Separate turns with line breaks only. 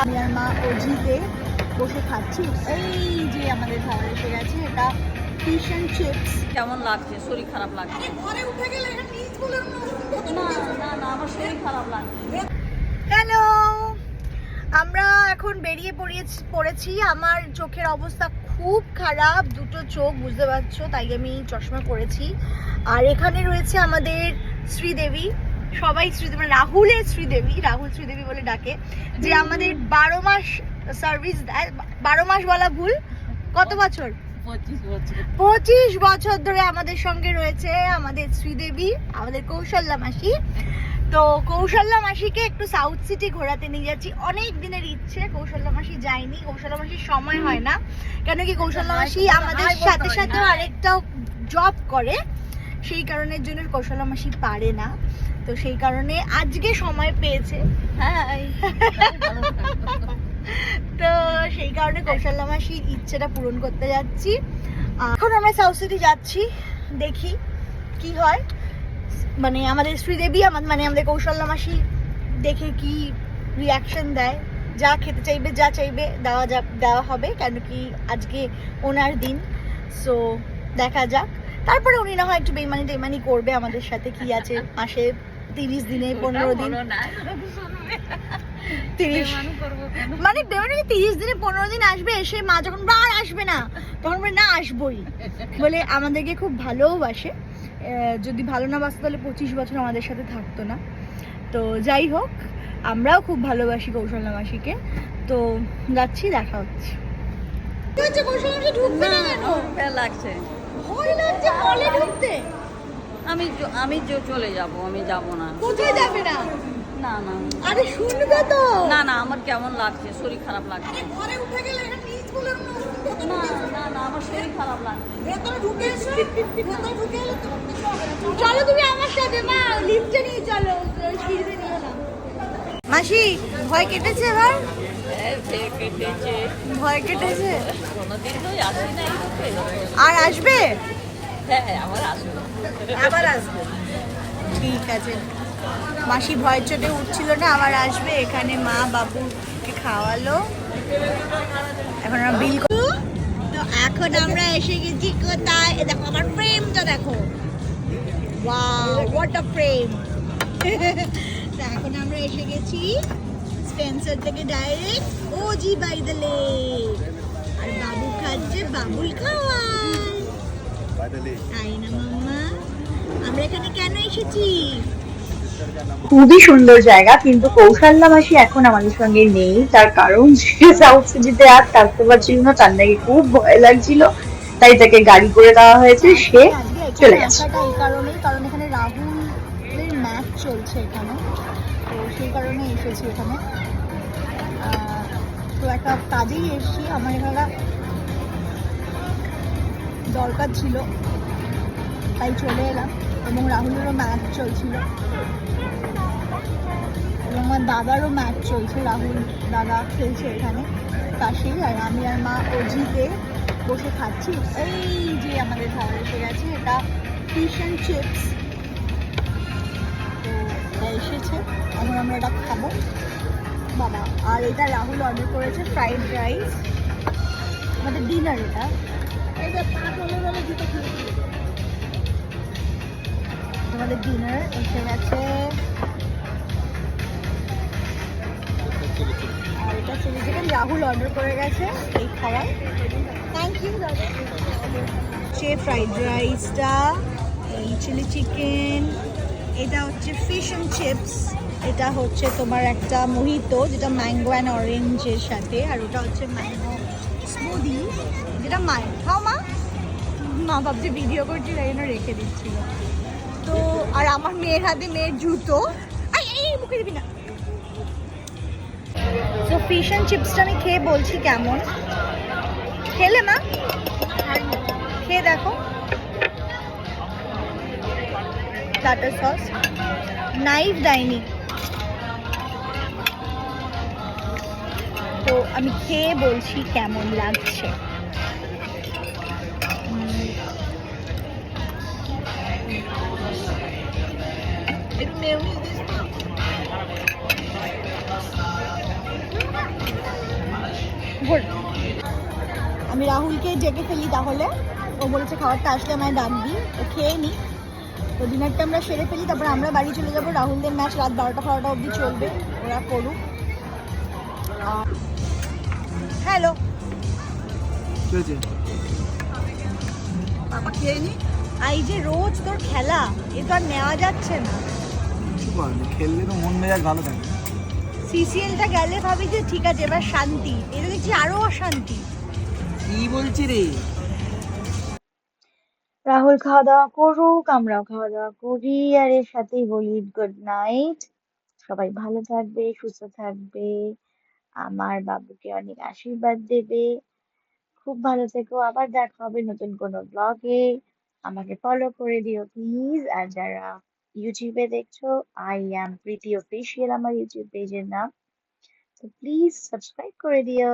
আমি আর মা অজিতে বসে খাচ্ছি। এই যে আমাদের খাবার এসে গেছে এটা ফিশ অ্যান্ড চিপস
কেমন লাগছে? শরীর খারাপ লাগছে?
ঘরে উঠে গেলে এটা নিজ বলে
না না না আমার শরীর খারাপ লাগছে।
হ্যালো আমরা এখন বেরিয়ে পড়িয়েছি পড়েছি। আমার চোখের অবস্থা খুব খারাপ দুটো চোখ বুঝতে পারছ? তাই আমি চশমা পরেছি। আর এখানে রয়েছে আমাদের শ্রীদেবী। সবাই শ্রীদেবী মানে রাহুলের শ্রীদেবী রাহুল শ্রীদেবী বলে ডাকে যে আমাদের বারো মাস সার্ভিস দেয় বারো মাস বলা ভুল কত বছর?
পঁচিশ বছর।
ধরে আমাদের সঙ্গে রয়েছে আমাদের শ্রীদেবী আমাদের কৌশল্যা মাসি। তো কৌশল্যা মাসিকে একটু সাউথ সিটি ঘোরাতে নিয়ে যাচ্ছি। অনেক দিনের ইচ্ছে কৌশল্যা মাসি যায়নি কৌশল্যা মাসির সময় হয় না। কেন কি কৌশল্যা মাসি আমাদের সাথে সাথে আরেকটা জব করে। সেই কারণের জন্য কৌশল্যা মাসি পারে না। তো সেই কারণে আজকে সময় পেয়েছে। হ্যাঁ। তো সেই কারণে কৌশল্যা মাসির ইচ্ছেটা পূরণ করতে যাচ্ছি। এখন আমরা সাউথ সিটি যাচ্ছি, দেখি কি হয়। মানে আমাদের শ্রীদেবী আমার- মানে আমাদের কৌশল্যা মাসি দেখে কি রিয়াকশন দেয়। যা খেতে চাইবে, যা চাইবে দেওয়া যা দেওয়া হবে, কেন কি আজকে ওনার দিন। সো দেখা যাক। তারপরে উনি না হয় একটু বেমানি টেমানি করবে আমাদের সাথে কি আছে মাসে তিরিশ দিনে পনেরো দিন। তিরিশ। মানে বেমানি তিরিশ দিনে পনেরো দিন আসবে এসে মা যখন বার আসবে না তখন বলে না আসবই। বলে আমাদেরকে খুব ভালোবাসে যদি ভালো না বাসতো তাহলে পঁচিশ বছর আমাদের সাথে থাকতো না। তো যাই হোক আমরাও খুব ভালোবাসি কৌশল মাসিকে তো যাচ্ছি দেখা হচ্ছে। ঢুকবে না
লাগছে।
ভয় লাগছে হলে ঢুকতে।
আমি আমি চলে যাব আমি যাব না।
কোথায় যাবে না?
না না।
আরে শুনবে তো।
না না আমার কেমন লাগছে? শরীর খারাপ লাগছে।
ঘরে উঠে গেলে এটা নিজ বলে
না না না আমার শরীর খারাপ লাগছে।
ভেতরে ঢুকে এসো। ভেতরে ঢুকে এলে তো চলো তুমি আমার সাথে মা লিফটে নিয়ে চলো। সিঁড়িতে নিয়ে এলাম। মাসি ভয় কেটেছে এবার
কেটেছে।
ভয় কেটেছে?
আসি না
আর আসবে?
হ্যাঁ আমার আসবে।
আবার আসবে। ঠিক আছে। মাসি ভয় চোটে উঠছিল না, আবার আসবে। এখানে মা বাবুকে খাওয়ালো। এখন আমরা বিল তো এখন আমরা এসে গেছি কোথায়? দেখো, আমার ফ্রেমটা দেখো। হোয়াট আ ফ্রেম এখন আমরা এসে গেছি স্পেন্সার থেকে direct OG by the lake আর বাবু খাচ্ছে বাবুল মাম্মা আমরা এখানে কেন এসেছি?
খুবই সুন্দর জায়গা কিন্তু কৌশল্যা মাসি এখন আমাদের সঙ্গে নেই। তার কারণ সে সাউথ সিটিতে আর থাকতে পারছিল না তার নাকি খুব ভয় লাগছিল। তাই তাকে গাড়ি করে দেওয়া হয়েছে সে চলে গেছে।
এই কারণেই কারণ এখানে রাহুলের ম্যাচ চলছে এখানে। তো সেই কারণে এসেছি এখানে। আহ, তো একটা কাজেই এসেছি আমার এখানে দরকার ছিল, তাই চলে এলাম এবং রাহুলেরও ম্যাচ চলছিল। এবং আমার দাদারও ম্যাচ চলছে, রাহুল দাদা খেলছে এখানে, পাশেই, আর আমি আর মা অজিতে বসে খাচ্ছি। এই যে আমাদের খাবার এসে গেছে, এটা ফিশ অ্যান্ড চিপস তো এটা এসেছে, এখন আমরা এটা খাব। বাবা, আর এটা রাহুল অর্ডার করেছে ফ্রাইড রাইস আমাদের ডিনার এটা। আমাদের ডিনার এসে গেছে। আর এটা রাহুল অর্ডার করে গেছে এই খাবার। থ্যাংক ইউ সে ফ্রাইড রাইসটা এই চিলি চিকেন এটা হচ্ছে ফিশ অ্যান্ড চিপস এটা হচ্ছে তোমার একটা মোহিতো যেটা ম্যাঙ্গো অ্যান্ড অরেঞ্জের সাথে, আর ওটা হচ্ছে ম্যাঙ্গো স্মুদি যেটা মায়ের খাও মা ভাবছে ভিডিও করছি, তাই জন্য রেখে দিচ্ছিল। তো, আর আমার মেয়ের হাতে মেয়ের জুতো। এই মুখে দিবি না। তো ফিশ অ্যান্ড চিপসটা আমি খেয়ে বলছি কেমন? খেলে মা? খেয়ে দেখো। টাটা সস নাইফ ডাইনি তো আমি খেয়ে বলছি কেমন লাগছে। আমি রাহুলকে ডেকে ফেলি তাহলে। ও বলেছে খাবারটা আসলে আমায় ডাকবি ও খেয়ে নি তো ডিনারটা আমরা সেরে ফেলি তারপর আমরা বাড়ি চলে যাব। রাহুলদের ম্যাচ রাত বারোটা ফারোটা অবধি চলবে। ওরা করুক। হ্যালো বাবা খেয়ে নি এই যে রোজ তোর খেলা এ তো আর নেওয়া যাচ্ছে না।
করার নেই খেললে তো মন মেজাজ ভালো থাকে।
সিসিএলটা গেলে ভাবি যে ঠিক আছে এবার শান্তি। এটা দেখছি আরও অশান্তি।
কি বলছি রে?
রাহুল খাওয়া দাওয়া করুক আমরাও খাওয়া দাওয়া করি আর এর সাথেই বলি গুড নাইট সবাই ভালো থাকবে সুস্থ থাকবে। আমার বাবুকে অনেক আশীর্বাদ দেবে। খুব ভালো থেকো আবার দেখা হবে নতুন কোনো ব্লগে আমাকে ফলো করে দিও প্লিজ আর যারা ইউটিউবে দেখছ? আই অ্যাম প্রীতি অফিসিয়াল আমার ইউটিউব পেজের নাম। তো প্লিজ সাবস্ক্রাইব করে দিও।